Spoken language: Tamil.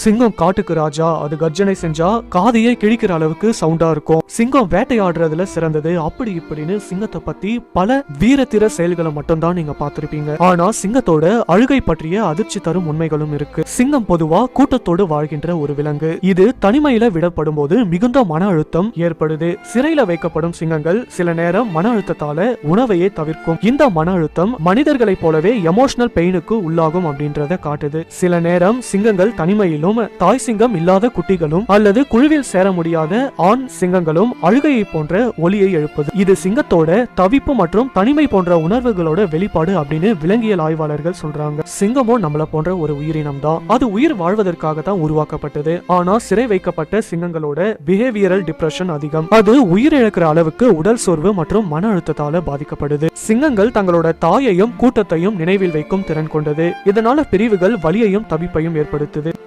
சிங்கம் காட்டுக்கு ராஜா அது கர்ஜனை செஞ்சா காதையே கிழிக்கிற அளவுக்கு சவுண்டா இருக்கும். சிங்கம் வேட்டையாடுறதுல சிறந்தது. அப்படி இப்படின்னு சிங்கத்தை பத்தி பல வீரத்திர செயல்களை மட்டும் தான் நீங்க பார்த்திருப்பீங்க. ஆனா சிங்கத்தோட அழுகை பற்றிய அதிர்ச்சி தரும் உண்மைகளும் இருக்கு. சிங்கம் பொதுவா கூட்டத்தோடு வாழ்கின்ற ஒரு விலங்கு. இது தனிமையில விடப்படும் போது மிகுந்த மன அழுத்தம் ஏற்படுது. சிறையில வைக்கப்படும் சிங்கங்கள் சில நேரம் மன அழுத்தத்தால உணவையே தவிர்க்கும். இந்த மன அழுத்தம் மனிதர்களை போலவே எமோஷனல் பெயினுக்கு உள்ளாகும் அப்படின்றத காட்டுது. சில நேரம் சிங்கங்கள் தனிமையிலும் தாய் சிங்கம் இல்லாத குட்டிகளும் அல்லது குழுவில் சேர முடியாத ஆண் சிங்கங்களும் அழுகையை போன்ற ஒலியை எழுப்பது. இது சிங்கத்தோட தவிப்பு மற்றும் தனிமை போன்ற உணர்வுகளோட வெளிப்பாடு அப்படின்னு விலங்கியல் ஆய்வாளர்கள் சொல்றாங்க. சிங்கமும் நம்மள போன்ற ஒரு உயிரினம் தான். அது உயிர் வாழ்வதற்காக தான் உருவாக்கப்பட்டது. ஆனா சிறை வைக்கப்பட்ட சிங்கங்களோட பிஹேவியரல் டிப்ரெஷன் அதிகம். அது உயிரிழக்கிற அளவுக்கு உடல் சோர்வு மற்றும் மன அழுத்தத்தால பாதிக்கப்படுது. சிங்கங்கள் தங்களோட தாயையும் கூட்டத்தையும் நினைவில் வைக்கும் திறன் கொண்டது. இதனால பிரிவுகள் வலியையும் தவிப்பையும் ஏற்படுத்துது.